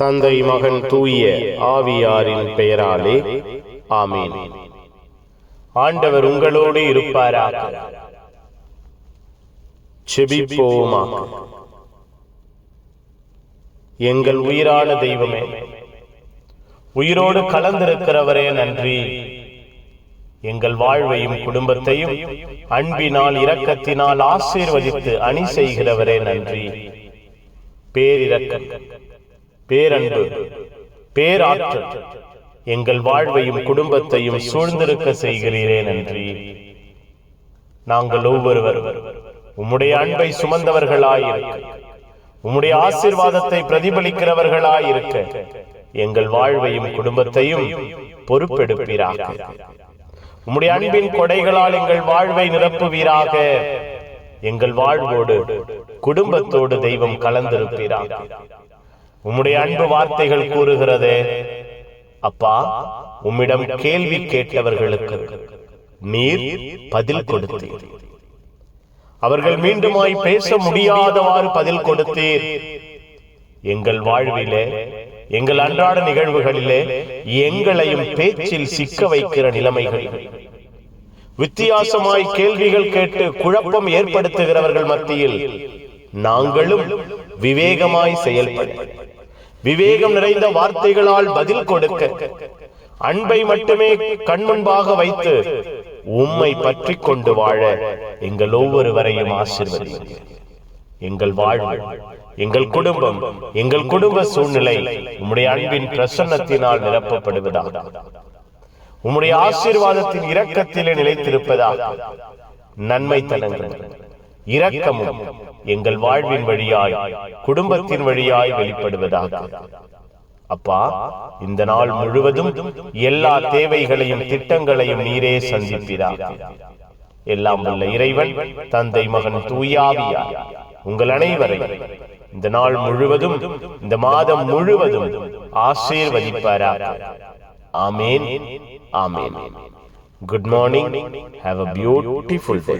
தந்தை மகன் தூய ஆவியாரின் பெயராலே ஆமீன். ஆண்டவர் உங்களோடு இருப்பாராக. செபிப்போமாக எங்கள் உயிரான தெய்வமே உயிரோடு கலந்திருக்கிறவரே நன்றி. எங்கள் வாழ்வையும் குடும்பத்தையும் அன்பினால் இரக்கத்தினால் ஆசீர்வதித்து அணி செய்கிறவரே நன்றி. பேரிரக்கம். பேரன்பு பேராற்றல். எங்கள் வாழ்வையும் குடும்பத்தையும் சூழ்ந்திருக்க செய்கிறீரே நன்றி. நாங்கள் ஒவ்வொருவரும் உம்முடைய அன்பை சுமந்தவர்களாயிருக்க உம்முடைய ஆசீர்வாதத்தை பிரதிபலிக்கிறவர்களாயிருக்க எங்கள் வாழ்வையும் குடும்பத்தையும் பொறுப்பெடுப்பீராக. உம்முடைய அன்பின் கொடைகளால் எங்கள் வாழ்வை நிரப்புவீராக. எங்கள் வாழ்வோடு குடும்பத்தோடு தெய்வம் கலந்திருப்பீராக. உம்முடைய அன்பு வார்த்தைகள் கூறுகிறதே. அப்பா உம்மிடம் கேள்வி கேட்டவர்களுக்கு நீர் பதில் கொடுத்தீர். அவர்கள் மீண்டுமாய் பேச முடியாதவாறு பதில் கொடுத்தீர். எங்கள் வாழ்விலே எங்கள் அன்றாட நிகழ்வுகளிலே எங்களையும் பேச்சில் சிக்க வைக்கிற நிலைமைகள். வித்தியாசமாய் கேள்விகள் கேட்டு குழப்பம் ஏற்படுத்துகிறவர்கள் மத்தியில் நாங்களும் விவேகமாய் செயல்பட விவேகம் நிறைந்த வார்த்தைகளால் பதில் கொடுக்க அன்பை மட்டுமே கண்முன்பாக வைத்து உம்மை பற்றி கொண்டு வாழ எங்கள் ஒவ்வொருவரையும் ஆசிர்வதிங்க எங்கள் வாழ்வு எங்கள் குடும்பம் எங்கள் குடும்ப சூழ்நிலை உம்முடைய அன்பின் பிரசன்னத்தினால் நிரப்பப்படுவதாக உம்முடைய ஆசீர்வாதத்தின் இரக்கத்திலே நிலைத்திருப்பதாக நன்மை தலங்கள் இரக்கமும் எங்கள் வாழ்வின் வழியாய் குடும்பத்தின் வழியாய் வெளிப்படுவதாக. அப்பா இந்த நாள் முழுவதும் எல்லா தேவைகளையும் திட்டங்களையும் நீரே சந்திப்பிறார் எல்லாம் உள்ள இறைவன் தந்தை மகன் தூயாவியா உங்கள் அனைவரை இந்த நாள் முழுவதும் இந்த மாதம் முழுவதும் ஆசீர்வதிப்பாரா. ஆமேன் ஆமேன். Good morning have a beautiful day